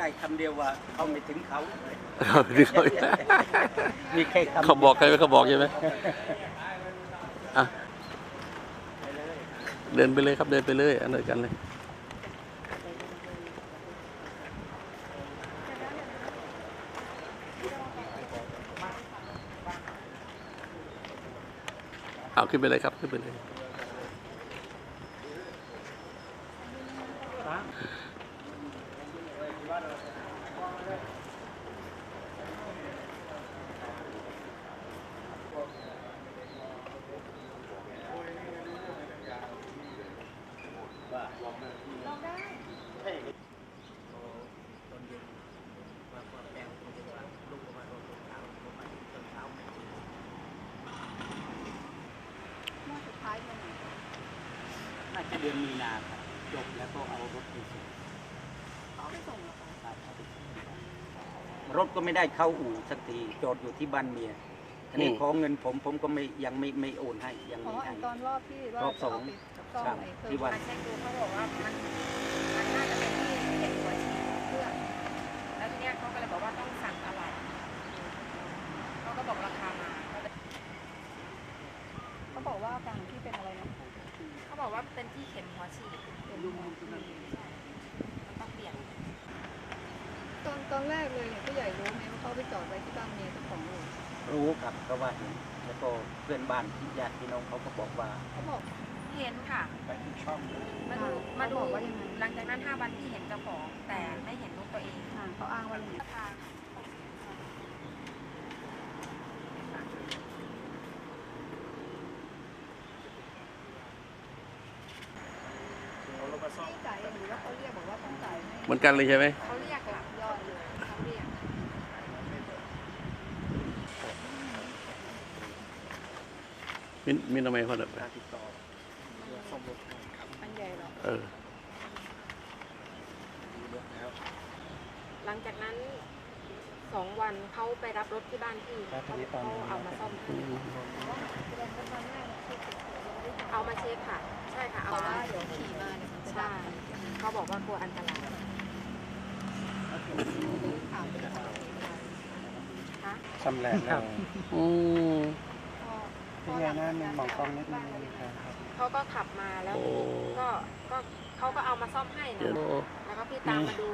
ได้คำเดียวว่าเขาไม่ถึงเขาเขา มีแค่คำเขาบอกใครไหมเขาบอกใช่ไหมอะเดินไปเลยครับเดินไปเลยอันเดียวกันเลยเอาขึ้นไปเลยครับขึ้นไปเลย น่าจะเดือนมีนาครับจบแล้วก็เอารถไปส่งครับเอาไปส่ง รถก็ไม่ได้เข้าอู่สักทีจอดอยู่ที่บ้านเมียอันนี้อืม ขอเงินผมผมก็ไม่ยังไม่ไม่โอนให้ยังอ๋อไม่ไอ้ให้ ตอนรอบที่ว่ารอบสองจะเาไปซ่อมครับไอ้เคที่รื่องวันมาเช็คดูเขาบอกว่ามันมันน่าจะเป็นที่เห็นหัวฉีดของเครื่องแล้วทีเนี้ยเขาก็เลยบอกว่าต้องสั่งอะไรเขาก็บอกราคามาก็เลยเขาบอกว่าอาการของพี่เป็นอะไรนะเขาบอกว่าเป็นที่เข็มหัวฉีดเป็นมันต้องเปลี่ยน ตอนตอนแรกเลยเนี่ยผู้ใหญ่รู้ไหมว่าเขาไปจอดไว้ที่บ้านเมียเจ้าของอู่รู้ครับก็ว่าเห็นแล้วก็เพื่อนบ้านที่ญาติพี่น้องเขาก็บอกว่าเขาบอกเห็นค่ะ ไปที่ช่องมาดูอ่ามาดูเขาบอกว่ายังไงหลังจากนั้นห้าวันที่เห็นเจ้าของ แต่ไม่เห็นรูปตัวเองอ่าเขาอ้างว่าอย่างนี้ราคาพี่จ่ายเองหรือว่าเขาเรียกบอกว่าต้องจ่ายให้เหมือนกันเลยใช่ไหม เขาเรียกหลักยอดเลยเขาเรียก มินมินทำไมเขา แบบการติดต่อส่งรถครับมันใหญ่หรอกเออดูรถแล้วหลังจากนั้นสองวันเขาไปรับรถที่บ้านพี่เขาเขาเอามาซ่อมให้แสดงว่าตอนแรกที่ติดต่อยังไม่ได้จ่ายเอามาเช็คค่ะ ใช่ค่ะเพเอาราะมาว่าเดี๋ยวขี่มาเนี่ยมันจะใช่ดับเขาบอกว่ากลัวอันตรายข่าวเป็นข่าว คะชำแหละแล้วอืม ที่ไงนะมันมองกล้องนิดนึงครับเขาก็ขับมาแล้วโอ้ก็ก็เขาก็เอามาซ่อมให้เดี๋ยวนะแล้วก็พี่ตามมาดู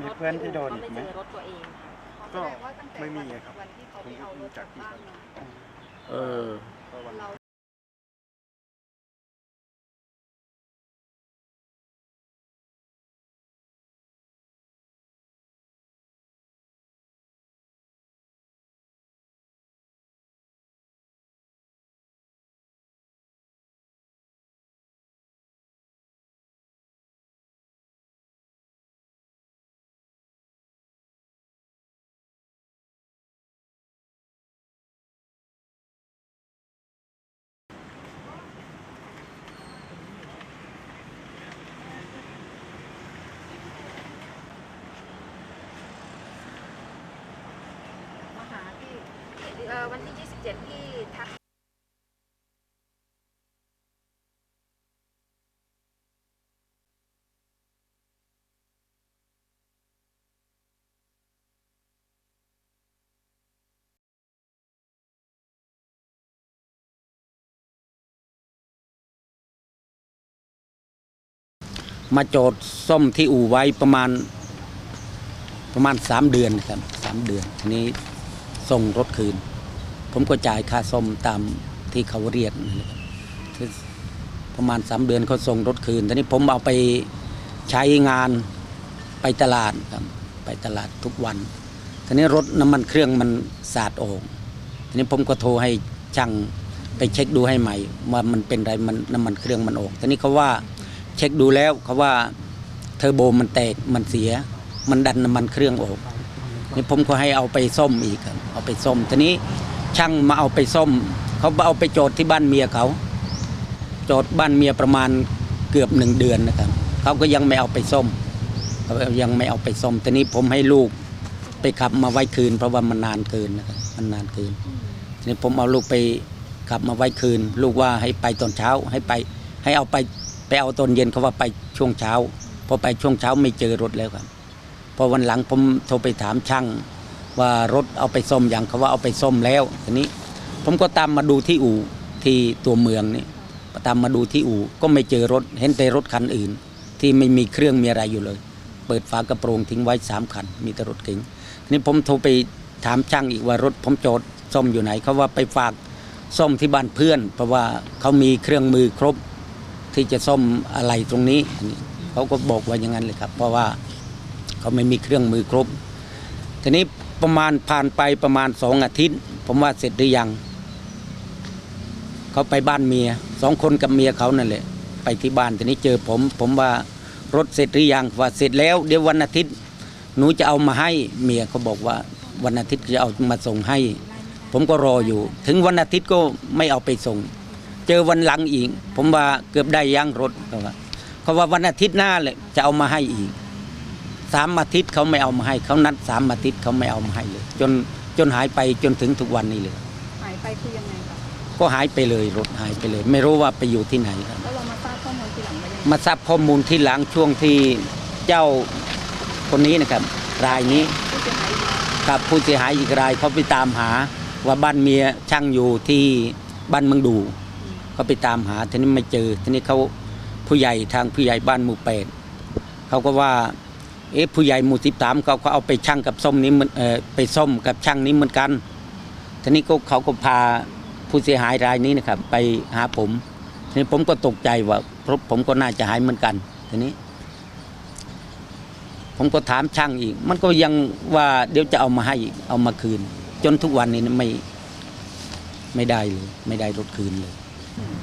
มีรถเพื่อนที่โดนก็อีไม่กไหม เจอรถตัวเองค่ะก็แสดงว่าตั้งแต่ไม่มีวันอะครับ วันที่เขาไปเอารถจากบ้านมา เออ เอ่อวันที่ 27พี่ทักมาโจดซ่อมที่อู่ไว้ประมาณประมาณสามเดือนครับสามเดือนทีนี้ส่งรถคืน ผมก็จ่ายค่าซ่อมตามที่เขาเรียกประมาณสามเดือนเขาส่งรถคืนทีนี้ผมเอาไปใช้งานไปตลาดครับไปตลาดทุกวันทีนี้รถน้ำมันเครื่องมันสาดออกทีนี้ผมก็โทรให้ช่างไปเช็คดูให้ใหม่ว่ามันเป็นไรมันน้ำมันเครื่องมันออกทีนี้เขาว่าเช็คดูแล้วเขาว่าเทอร์โบมันแตกมันเสีย มันดันน้ำมันเครื่องออกนี่ผมก็ให้เอาไปซ่อมอีกครับเอาไปซ่อมทีนี้ ช่างมาเอาไปซ่อมเขาเอาไปโจอดที่บ้านเมียเขาโจอดบ้านเมียประมาณเกือบหนึ่งเดือนนะครับเขาก็ยังไม่เอาไปซ่อมเขายังไม่เอาไปซ่อมทีนี้ผมให้ลูกไปขับมาไว้คืน เพราะว่ามันนานเกินนะครับมันนานเกินทีนี้ผมเอาลูกไปขับมาไว้คืน ลูกว่าให้ไปตอนเช้าให้ไปให้เอาไปไปเอาตอนเย็นเขาว่าไปช่วงเช้าพอไปช่วงเช้าไม่เจอรถแล้วครับพอวันหลังผมโทรไปถามช่าง ว่ารถเอาไปซ่อมอย่างเขาว่าเอาไปซ่อมแล้วทีนี้ ผมก็ตามมาดูที่อู่ที่ตัวเมืองนี่ตามมาดูที่อู่ก็ไม่เจอรถเห็นแต่รถคันอื่น ที่ไม่มีเครื่องมีอะไรอยู่เลย เปิดฝากระโปรงทิ้งไว้สามคัน มีแต่รถเก๋งทีนี้ผมโทรไปถามช่างอีกว่ารถผมจอดซ่อมอยู่ไหนเขาว่าไปฝากซ่อมที่บ้านเพื่อน เพราะว่าเขามีเครื่องมือครบ ที่จะซ่อมอะไรตรงนี้อนี้เขาก็บอกว่าอย่างนั้นเลยครับ เพราะว่าเขาไม่มีเครื่องมือครบทีนี้ ประมาณผ่านไปประมาณสองอาทิตย์ ผมว่าเสร็จหรือยัง เขาไปบ้านเมียสองคนกับเมียเขานั่นแหละ ไปที่บ้านทีนี้เจอผม ผมว่ารถเสร็จหรือยังว่าเสร็จแล้ว เดี๋ยววันอาทิตย์ หนูจะเอามาให้เมียเขาบอกว่าวันอาทิตย์จะเอามาส่งให้ ผมก็รออยู่ ถึงวันอาทิตย์ก็ไม่เอาไปส่ง เจอวันหลังอีก ผมว่าเกือบได้ย่งรถเขาว่าเขาว่าวันอาทิตย์หน้าเลยจะเอามาให้อีก สามอาทิตย์เขาไม่เอามาให้ เขานัดสามอาทิตย์เขาไม่เอามาให้เลย จนจนหายไปจนถึงทุกวันนี้เลย หายไปคือยังไงคะก็หายไปเลยรถหายไปเลย ไม่รู้ว่าไปอยู่ที่ไหนครับ แล้วเรามาทราบข้อมูลทีหลังว่ายังไงมาทราบข้อมูลที่หลังช่วงที่เจ้าคนนี้นะครับ รายนี้ผู้เสียหายอีกแล้วกับผู้เสียหายอีกรายเขาไปตามหาว่าบ้านเมียช่างอยู่ที่บ้านเมืองดูเขาไปตามหาทีนี้ไม่เจอทีนี้เขาผู้ใหญ่ทางผู้ใหญ่บ้านหมู่แปดเขาก็ว่า เอ๊ะผู้ใหญ่หมู่สิบสามเขาก็เอาไปช่างกับส้มนี้มันเออไปส้มกับช่างนี้เหมือนกันทีนี้ก็เขาก็พาผู้เสียหายรายนี้นะครับ ไปหาผมทีนี้ผมก็ตกใจว่าเพราะผมก็น่าจะหายเหมือนกันทีนี้ ผมก็ถามช่างอีก มันก็ยังว่าเดี๋ยวจะเอามาให้อีกเอามาคืน จนทุกวันนี้ไม่ไม่ได้เลย ไม่ได้รถคืนเลย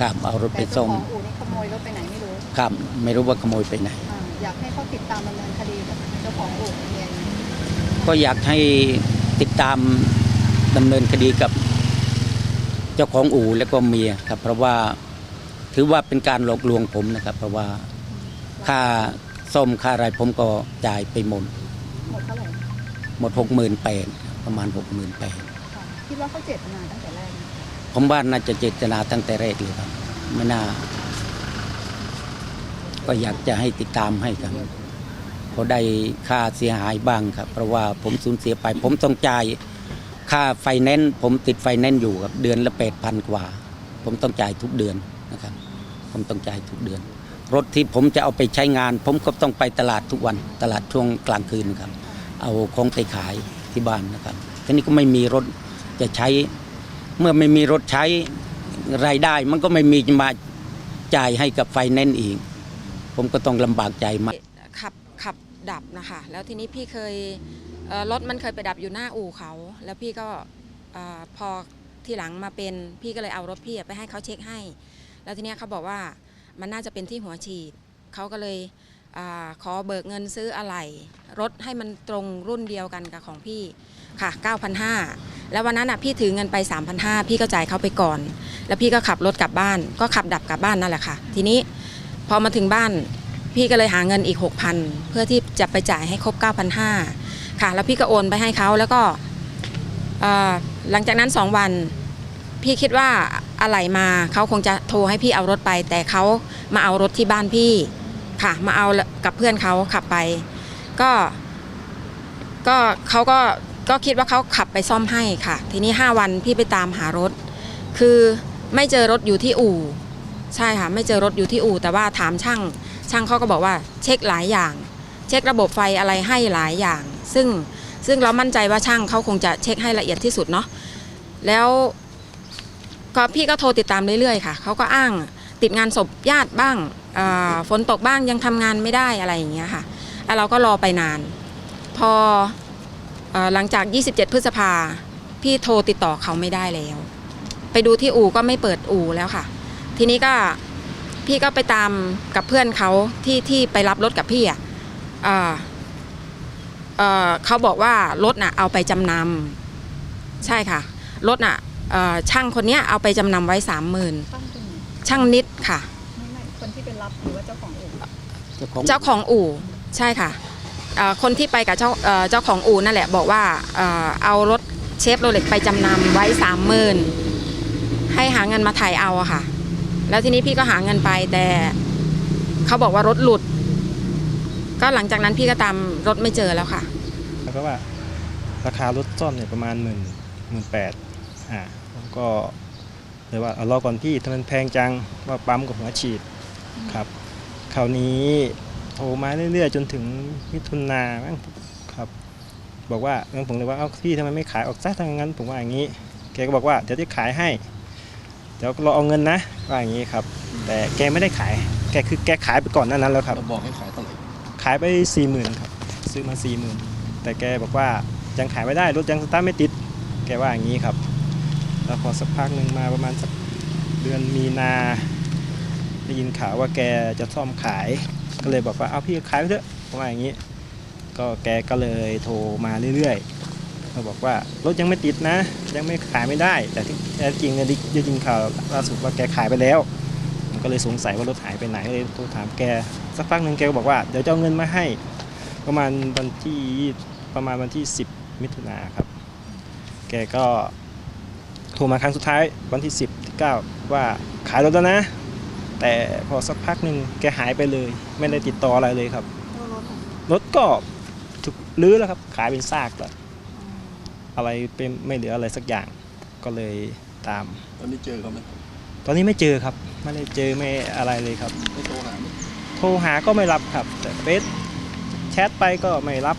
ครับ เอารถไปแต่ส่เจ้างของอู่นี่ขโมยรถไปไหนไม่รู้ครับไม่รู้ว่าขโมยไปไหน อ่าอยากให้เขาติดตามดำเนินคดีกับเจ้าของอู่เมียยังไงก็อยากให้ติดตามดำเนินคดีกับเจ้าของอู่และก็เมียครับ เพราะว่าถือว่าเป็นการหลอกลวงผมนะครับ เพราะว่าค่าส้มค่าอะไรผมก็จ่ายไปหมดหมดเท่าไหร่หมดหกหมื่นแปดประมาณหกหมื่นแปดค่ะคิดว่าเขาเจตนาตั้งแต่แรกไหมผมว่าน่าจะเจตนาตั้งแต่แรกเลยครับไม่น่า ก็อยากจะให้ติดตามให้กันเขาได้ค่าเสียหายบ้างครับ เพราะว่าผมสูญเสียไป ผมต้องจ่ายค่าไฟแนนซ์ผมติดไฟแนนซ์อยู่ครับเดือนละแปดพันกว่า ผมต้องจ่ายทุกเดือนนะครับ ผมต้องจ่ายทุกเดือน รถที่ผมจะเอาไปใช้งาน ผมก็ต้องไปตลาดทุกวัน ตลาดช่วงกลางคืนครับ เอาของไปขายที่บ้านนะครับทีนี้ก็ไม่มีรถจะใช้ เมื่อไม่มีรถใช้รายได้ มันก็ไม่มีจะมาจ่ายให้กับไฟแนนซ์อีก ผมก็ต้องลำบากใจมากขับขับดับนะคะ แล้วทีนี้พี่เคยรถมันเคยไปดับอยู่หน้าอู่เขา แล้วพี่ก็พอที่หลังมาเป็นพี่ก็เลยเอารถพี่ไปให้เขาเช็คให้ แล้วทีนี้เขาบอกว่ามันน่าจะเป็นที่หัวฉีดเขาก็เลยอขอเบิกเงินซื้ออะไหล่รถให้มันตรงรุ่นเดียวกันกับของพี่ค่ะ 9,500 แล้ววันนั้นอะพี่ถือเงินไป 3,500 พี่ก็จ่ายเขาไปก่อน แล้วพี่ก็ขับรถกลับบ้าน ก็ขับดับกลับบ้านนั่นแหละค่ะ ทีนี้ พอมาถึงบ้านพี่ก็เลยหาเงินอีก 6,000 เพื่อที่จะไปจ่ายให้ครบ 9,500 ค่ะ แล้วพี่ก็โอนไปให้เขาแล้วก็หลังจากนั้น 2 วัน พี่คิดว่าอะไรมาเขาคงจะโทรให้พี่เอารถไป แต่เขามาเอารถที่บ้านพี่ค่ะ มาเอากับเพื่อนเขาขับไป ก็ก็เขาก็ก็คิดว่าเขาขับไปซ่อมให้ค่ะ ทีนี้ 5 วันพี่ไปตามหารถ คือไม่เจอรถอยู่ที่อู่ ใช่ค่ะไม่เจอรถอยู่ที่อู่แต่ว่าถามช่าง ช่างเขาก็บอกว่าเช็คหลายอย่าง เช็คระบบไฟอะไรให้หลายอย่าง ซึ่งซึ่งเรามั่นใจว่าช่างเขาคงจะเช็คให้ละเอียดที่สุดเนาะแล้วก็พี่ก็โทรติดตามเรื่อยๆค่ะเขาก็อ้างติดงานศพญาติบ้างฝนตกบ้างยังทำงานไม่ได้อะไรอย่างเงี้ยค่ะแล้วเราก็รอไปนาน พออหลังจาก 27 พฤษภาพี่โทรติดต่อเขาไม่ได้แล้ว ไปดูที่อู่ก็ไม่เปิดอู่แล้วค่ะ ทีนี้ก็พี่ก็ไปตามกับเพื่อนเขาที่ที่ไปรับรถกับพี่อะอ่าเอ่อเขาบอกว่ารถน่ะเอาไปจำนำใช่ค่ะ รถน่ะเอ่อช่างคนเนี้ยเอาไปจำนำไว้สามหมื่นตั้งตรงไหนช่างนิดค่ะไม่ไม่คนที่เป็นรับหรือว่าเจ้าของอู่เจ้าของเจ้าของอู่ใช่ค่ะเอ่อคนที่ไปกับเจ้าเอ่อเจ้าของอู่นั่นแหละบอกว่าเอ่อเอารถเชฟโรเล็กไปจำนำไว้สามหมื่นให้หาเงินมาถ่ายเอาอะค่ะ แล้วทีนี้พี่ก็หาเงินไปแต่เขาบอกว่ารถหลุด ก็หลังจากนั้นพี่ก็ตามรถไม่เจอแล้วค่ะ แล้วก็ว่า ราคารถซ่อมเนี่ยประมาณหมื่นหมื่นแปดอ่าก็เลยว่าเอารอก่อนพี่ถ้ามันแพงจังว่าปั๊มกับหัวฉีดครับคราวนี้โทรมาเรื่อยๆ จนถึงมิถุนาครับ บอกว่างั้นผมเลยว่าเอาพี่ทำไมไม่ขายออกซะทางนั้น ผมว่าอย่างนี้แกก็บอกว่าเดี๋ยวจะขายให้ เดี๋ยวเราเอาเงินนะว่าอย่างนี้ครับ แต่แกไม่ได้ขาย แกคือแกขายไปก่อนหน้านั้นแล้วครับ เราบอกให้ขายเท่าไหร่ขายไปสี่หมื่นครับ ซื้อมาสี่หมื่นแต่แกบอกว่ายังขายไม่ได้รถยังสตาร์ทไม่ติด แกว่าอย่างนี้ครับ แล้วพอสักพักหนึ่งมาประมาณสักเดือนมีนาได้ยินข่าวว่าแกจะซ่อมขาย ก็เลยบอกว่าเอาพี่ขายไปเถอะประมาณอย่างนี้ ก็แกก็เลยโทรมาเรื่อยๆ เขาบอกว่ารถยังไม่ติดนะ ยังไม่ขายไม่ได้ แต่ที่แท้จริงเนี่ยได้ได้ยินข่าวล่าสุดว่าแกขายไปแล้วผมก็เลยสงสัยว่ารถหายไปไหนก็เลยโทรถามแกสักพักหนึ่งแกก็บอกว่าเดี๋ยวจะเอาเงินมาให้ ประมาณวันที่ประมาณวันที่ 10 มิถุนาครับ แกก็โทรมาครั้งสุดท้ายวันที่ 10ที่9ว่าขายรถแล้วนะ แต่พอสักพักหนึ่งแกหายไปเลย ไม่ได้ติดต่ออะไรเลยครับ รถก็ถูกลื้อแล้วครับ ขายเป็นซากแล้ว อะไรเป็นไม่เหลืออะไรสักอย่างก็เลยตาม ตอนนี้เจอเขาไหมตอนนี้ไม่เจอครับ ไม่ได้เจอไม่อะไรเลยครับ ไม่โทรหาไหมโทรหาก็ไม่รับครับ แต่เฟซแชทไปก็ไม่รับ